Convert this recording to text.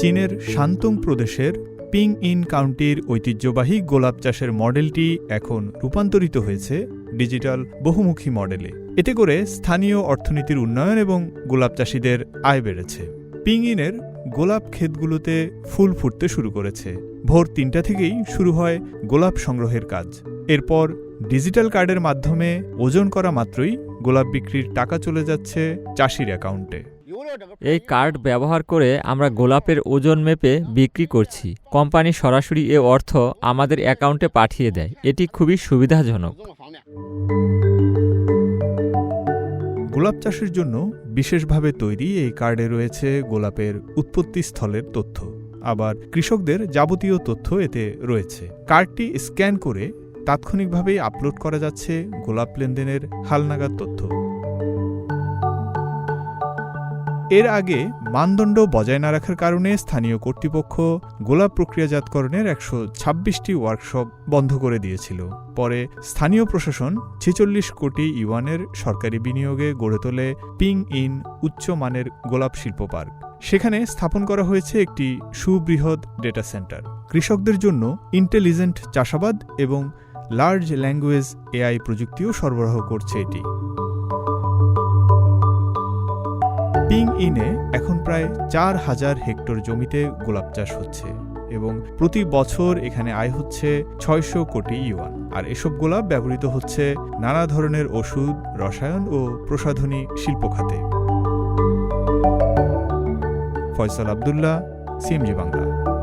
চীনের শান্তং প্রদেশের ping in কাউন্টির ঐতিহ্যবাহী গোলাপ চাষের মডেলটি এখন রূপান্তরিত হয়েছে ডিজিটাল বহুমুখী মডেলে। এতে করে স্থানীয় অর্থনীতির উন্নয়ন এবং গোলাপ চাষিদের আয় বেড়েছে। পিং ইনের গোলাপ ক্ষেতগুলোতে ফুল ফুটতে শুরু করেছে। ভোর তিনটা থেকেই শুরু হয় গোলাপ সংগ্রহের কাজ। এরপর ডিজিটাল কার্ডের মাধ্যমে ওজন করা মাত্রই গোলাপ বিক্রির টাকা চলে যাচ্ছে চাষির অ্যাকাউন্টে। এই কার্ড ব্যবহার করে আমরা গোলাপের ওজন মেপে বিক্রি করছি। কোম্পানি সরাসরি এ অর্থ আমাদের অ্যাকাউন্টে পাঠিয়ে দেয়। এটি খুবই সুবিধাজনক। গোলাপ চাষের জন্য বিশেষভাবে তৈরি এই কার্ডে রয়েছে গোলাপের উৎপত্তি স্থলের তথ্য। আবার কৃষকদের যাবতীয় তথ্য এতে রয়েছে। কার্ডটি স্ক্যান করে তাৎক্ষণিকভাবেই আপলোড করা যাচ্ছে গোলাপ লেনদেনের হালনাগাদ তথ্য। এর আগে মানদণ্ড বজায় না রাখার কারণে স্থানীয় কর্তৃপক্ষ গোলাপ প্রক্রিয়াজাতকরণের একশো ছাব্বিশটি ওয়ার্কশপ বন্ধ করে দিয়েছিল। পরে স্থানীয় প্রশাসন ছেচল্লিশ কোটি ইউয়ানের সরকারি বিনিয়োগে গড়ে তোলে পিং ইন উচ্চমানের গোলাপ শিল্প পার্ক। সেখানে স্থাপন করা হয়েছে একটি সুবৃহৎ ডেটা সেন্টার। কৃষকদের জন্য ইন্টেলিজেন্ট চাষাবাদ এবং লার্জ ল্যাঙ্গুয়েজ এআই প্রযুক্তিও সরবরাহ করছে এটি। পিং ইনে এখন প্রায় চার হাজার হেক্টর জমিতে গোলাপ চাষ হচ্ছে এবং প্রতি বছর এখানে আয় হচ্ছে ছয়শো কোটি ইউয়ান। আর এসব গোলাপ ব্যবহৃত হচ্ছে নানা ধরনের ওষুধ, রসায়ন ও প্রসাধনী শিল্প খাতে। ফয়সাল আবদুল্লাহ, সিএমজি বাংলা।